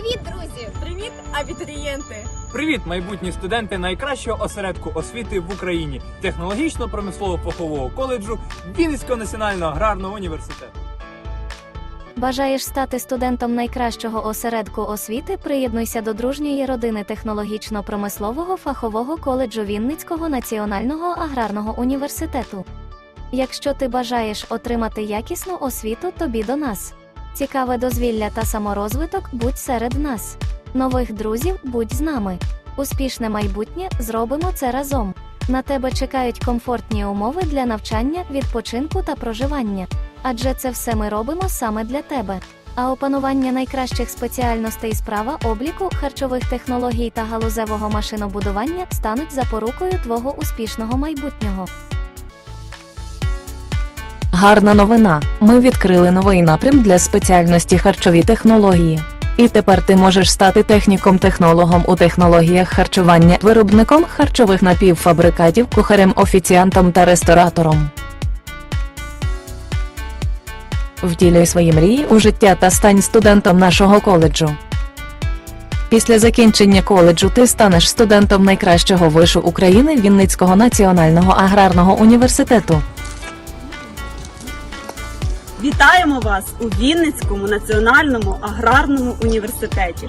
друзі! Привіт, абітурієнти! Привіт, майбутні студенти найкращого осередку освіти в Україні технологічно-промислово-фахового коледжу Вінницького національного аграрного університету. Бажаєш стати студентом найкращого осередку освіти? Приєднуйся до дружньої родини технологічно-промислового фахового коледжу Вінницького національного аграрного університету. Якщо ти бажаєш отримати якісну освіту, тобі до нас. Цікаве дозвілля та саморозвиток будь серед нас. Нових друзів будь з нами. Успішне майбутнє зробимо це разом. На тебе чекають комфортні умови для навчання, відпочинку та проживання. Адже це все ми робимо саме для тебе. А опанування найкращих спеціальностей справа обліку, харчових технологій та галузевого машинобудування стануть запорукою твого успішного майбутнього. Гарна новина. Ми відкрили новий напрям для спеціальності харчові технології. І тепер ти можеш стати техніком-технологом у технологіях харчування, виробником харчових напівфабрикатів, кухарем, офіціантом та ресторатором. Втілюй свої мрії у життя та стань студентом нашого коледжу. Після закінчення коледжу ти станеш студентом найкращого вишу України Вінницького національного аграрного університету. Вітаємо вас у Вінницькому національному аграрному університеті.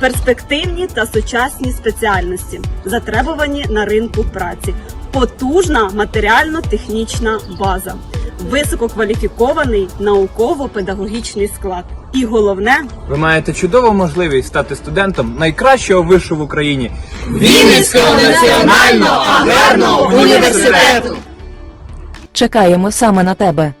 Перспективні та сучасні спеціальності, затребувані на ринку праці, потужна матеріально-технічна база, висококваліфікований науково-педагогічний склад. І головне Ви маєте чудову можливість стати студентом найкращого вишу в Україні Вінницького національного аграрного університету. Чекаємо саме на тебе.